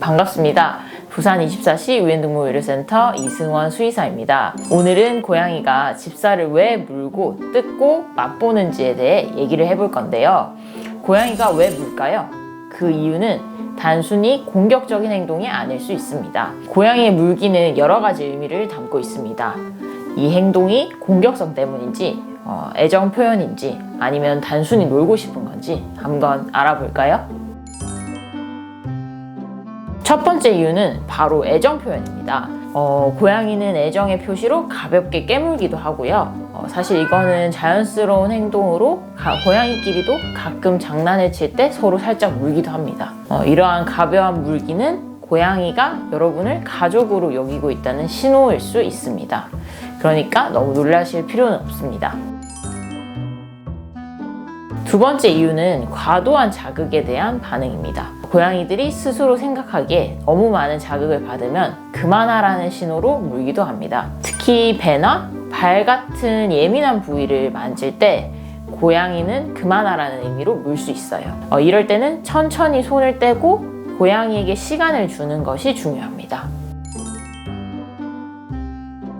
반갑습니다. 부산 24시 유엔동물의료센터 이승원 수의사입니다. 오늘은 고양이가 집사를 왜 물고 뜯고 맛보는지에 대해 얘기를 해볼 건데요. 고양이가 왜 물까요? 그 이유는 단순히 공격적인 행동이 아닐 수 있습니다. 고양이의 물기는 여러 가지 의미를 담고 있습니다. 이 행동이 공격성 때문인지, 어, 애정 표현인지, 아니면 단순히 놀고 싶은 건지 한번 알아볼까요? 첫 번째 이유는 바로 애정 표현입니다. 어, 고양이는 애정의 표시로 가볍게 깨물기도 하고요. 어, 사실 이거는 자연스러운 행동으로 가- 고양이끼리도 가끔 장난을 칠 때 서로 살짝 물기도 합니다. 어, 이러한 가벼운 물기는 고양이가 여러분을 가족으로 여기고 있다는 신호일 수 있습니다. 그러니까 너무 놀라실 필요는 없습니다. 두 번째 이유는 과도한 자극에 대한 반응입니다. 고양이들이 스스로 생각하기에 너무 많은 자극을 받으면 그만하라는 신호로 물기도 합니다. 특히 배나 발 같은 예민한 부위를 만질 때 고양이는 그만하라는 의미로 물 수 있어요. 어, 이럴 때는 천천히 손을 떼고 고양이에게 시간을 주는 것이 중요합니다.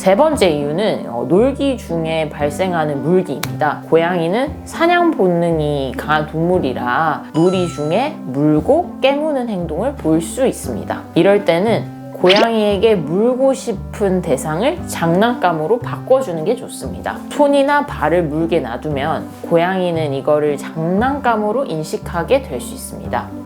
세 번째 이유는 어, 놀기 중에 발생하는 물기입니다. 고양이는 사냥 본능이 강한 동물이라 놀이 중에 물고 깨무는 행동을 볼 수 있습니다. 이럴 때는 고양이에게 물고 싶은 대상을 장난감으로 바꿔주는 게 좋습니다. 손이나 발을 물게 놔두면 고양이는 이거를 장난감으로 인식하게 될 수 있습니다.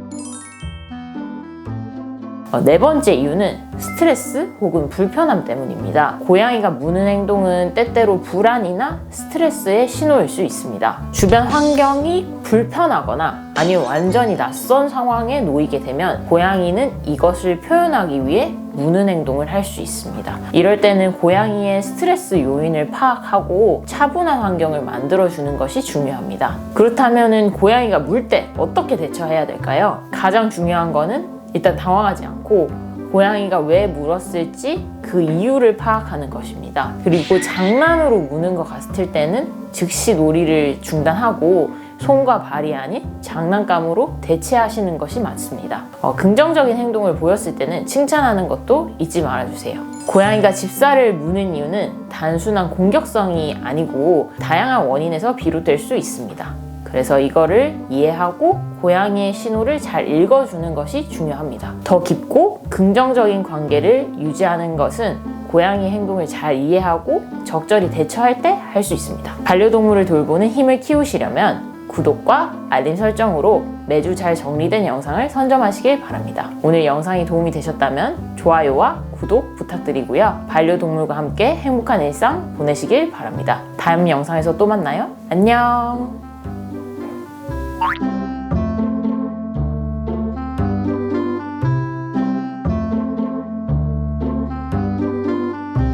어, 네 번째 이유는 스트레스 혹은 불편함 때문입니다. 고양이가 무는 행동은 때때로 불안이나 스트레스의 신호일 수 있습니다. 주변 환경이 불편하거나 아니면 완전히 낯선 상황에 놓이게 되면 고양이는 이것을 표현하기 위해 무는 행동을 할 수 있습니다. 이럴 때는 고양이의 스트레스 요인을 파악하고 차분한 환경을 만들어주는 것이 중요합니다. 그렇다면 고양이가 물 때 어떻게 대처해야 될까요? 가장 중요한 거는 일단 당황하지 않고 고양이가 왜 물었을지 그 이유를 파악하는 것입니다. 그리고 장난으로 무는 것 같을 때는 즉시 놀이를 중단하고 손과 발이 아닌 장난감으로 대체하시는 것이 맞습니다. 어, 긍정적인 행동을 보였을 때는 칭찬하는 것도 잊지 말아주세요. 고양이가 집사를 무는 이유는 단순한 공격성이 아니고 다양한 원인에서 비롯될 수 있습니다. 그래서 이거를 이해하고 고양이의 신호를 잘 읽어주는 것이 중요합니다. 더 깊고 긍정적인 관계를 유지하는 것은 고양이 행동을 잘 이해하고 적절히 대처할 때 할 수 있습니다. 반려동물을 돌보는 힘을 키우시려면 구독과 알림 설정으로 매주 잘 정리된 영상을 선점하시길 바랍니다. 오늘 영상이 도움이 되셨다면 좋아요와 구독 부탁드리고요. 반려동물과 함께 행복한 일상 보내시길 바랍니다. 다음 영상에서 또 만나요. 안녕! 음.